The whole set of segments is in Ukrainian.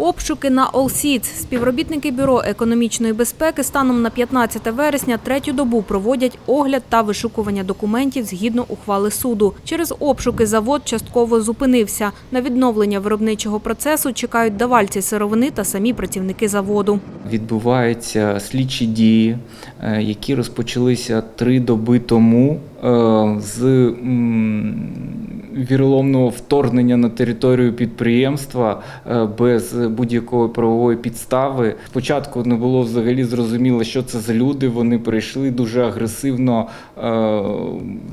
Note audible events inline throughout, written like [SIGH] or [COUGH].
Обшуки на Олсіц. Співробітники Бюро економічної безпеки станом на 15 вересня третю добу проводять огляд та вишукування документів згідно ухвали суду. Через обшуки завод частково зупинився. На відновлення виробничого процесу чекають давальці сировини та самі працівники заводу. Відбуваються слідчі дії, е, які розпочалися три доби тому е, з віроломного вторгнення на територію підприємства е, без будь-якої правової підстави. Спочатку не було взагалі зрозуміло, що це за люди. Вони прийшли дуже агресивно, е,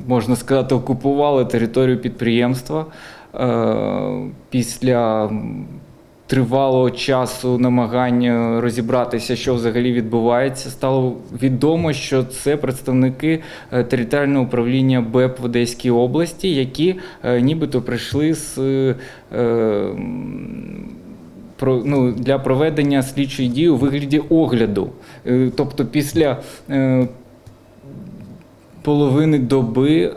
можна сказати, окупували територію підприємства. Е, Після тривалого часу намагання розібратися, що взагалі відбувається, стало відомо, що це представники е, територіального управління БЕП в Одеській області, які е, нібито прийшли з. е, про, ну, для проведення слідчої дії у вигляді огляду. Тобто після половини доби е,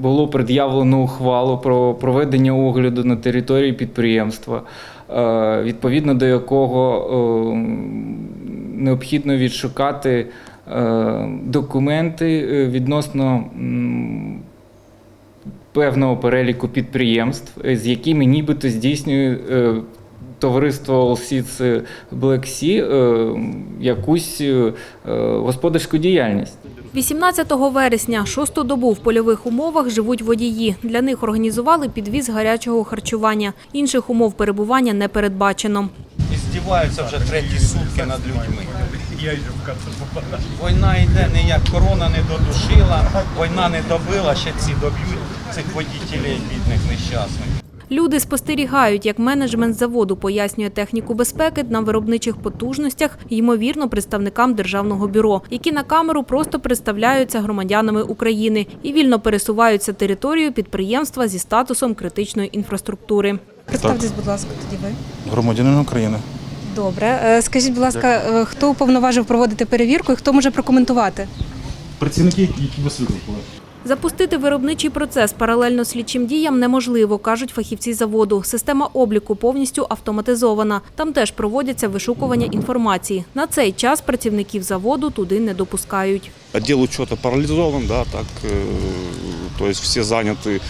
було пред'явлено ухвалу про проведення огляду на території підприємства, е, відповідно до якого е, необхідно відшукати документи відносно певного переліку підприємств, з якими нібито здійснює товариство Black е, якусь господарську діяльність. 18 вересня шосту добу в польових умовах живуть водії. Для них організували підвіз гарячого харчування. Інших умов перебування не передбачено. і здіваються вже треті сутки над людьми. Війна йде ніяк корона не додушила, війна не добила, ще ці доб'ють цих водітелів бідних нещасних. Люди спостерігають, як менеджмент заводу пояснює техніку безпеки на виробничих потужностях, ймовірно, представникам державного бюро, які на камеру просто представляються громадянами України і вільно пересуваються територією підприємства зі статусом критичної інфраструктури. Представтесь, будь ласка, тоді ви. Громадянин України. Добре. Е, Скажіть, будь ласка, е, хто уповноважив проводити перевірку і хто може прокоментувати? Працівники, які вас викликали. Запустити виробничий процес паралельно слідчим діям неможливо, кажуть фахівці заводу. Система обліку повністю автоматизована. Там теж проводяться вишукування інформації. На цей час працівників заводу туди не допускають. Отдел учета парализован, да, так, э, то есть все заняты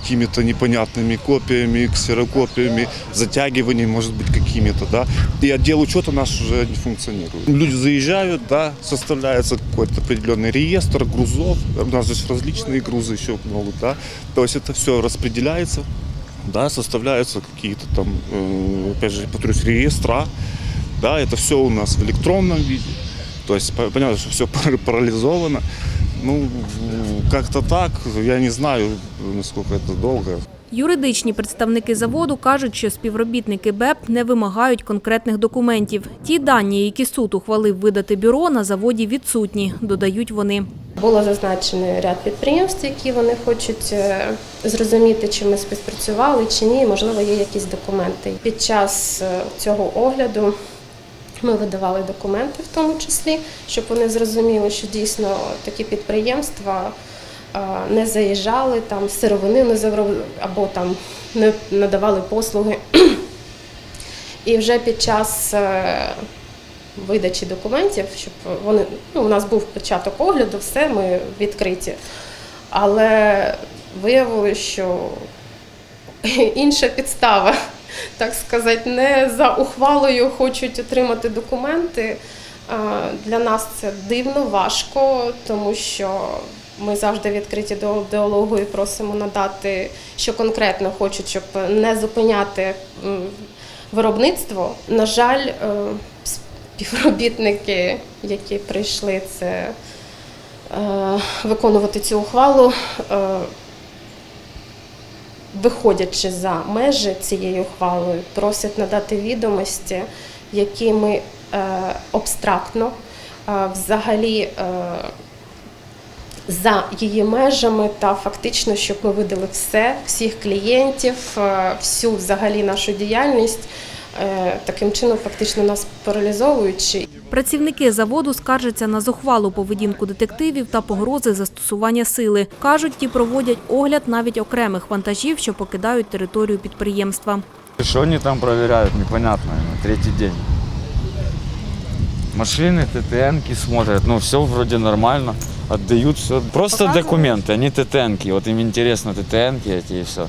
какими-то непонятными копиями, ксерокопиями, затягиванием, может быть, какими-то, да. И отдел учета наш уже не функционирует. Люди заезжают, да, составляется какой-то определенный реестр грузов, у нас здесь различные грузы еще могут, да. То есть это все распределяется, да, составляются какие-то там, э, опять же, повторюсь, реестра, да, это все у нас в электронном виде. То есть по- понятно, что все парализовано. Ну, как-то так, я не знаю, насколько это долго. Юридичні представники заводу кажуть, що співробітники БЕП не вимагають конкретних документів. Ті дані, які суд ухвалив видати бюро, на заводі відсутні, додають вони. Було зазначено ряд підприємств, які вони хочуть е, зрозуміти, чи ми співпрацювали, чи ні. Можливо, є якісь документи. Під час е, цього огляду ми видавали документи, в тому числі, щоб вони зрозуміли, що дійсно такі підприємства не заїжджали там сировини не завру- або там не надавали послуги. І вже під час е, видачі документів, щоб вони ну, у нас був початок огляду, все ми відкриті. Але виявилося, що [LAUGHS] інша підстава, так сказати, не за ухвалою хочуть отримати документи. Для нас це дивно, важко, тому що ми завжди відкриті до діалогу і просимо надати, що конкретно хочуть, щоб не зупиняти виробництво. На жаль, е, співробітники, які прийшли це е, виконувати цю ухвалу, е, виходячи за межі цієї ухвали, просять надати відомості, які ми абстрактно взагалі. За її межами та фактично, щоб ми видали все, всіх клієнтів, е, всю взагалі нашу діяльність, е, таким чином фактично нас паралізовуючи. Працівники заводу скаржаться на зухвалу поведінку детективів та погрози застосування сили. Кажуть, ті проводять огляд навіть окремих вантажів, що покидають територію підприємства. Что они там проверяют, непонятно, ну, третий день. Машины, ТТНки смотрят, ну все вроде нормально, отдают все. Просто документы, они ТТНки, вот им интересно ТТНки эти и все.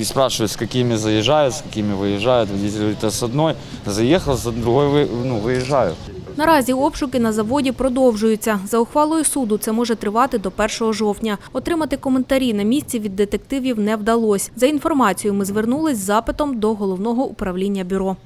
И спрашивают, с какими заезжают, с какими выезжают. Водитель говорит, а с одной заехал, с другой вы- ну, выезжаю. Наразі обшуки на заводі продовжуються. За ухвалою суду це може тривати до 1 жовтня. Отримати коментарі на місці від детективів не вдалося. За інформацією, ми звернулись з запитом до головного управління бюро.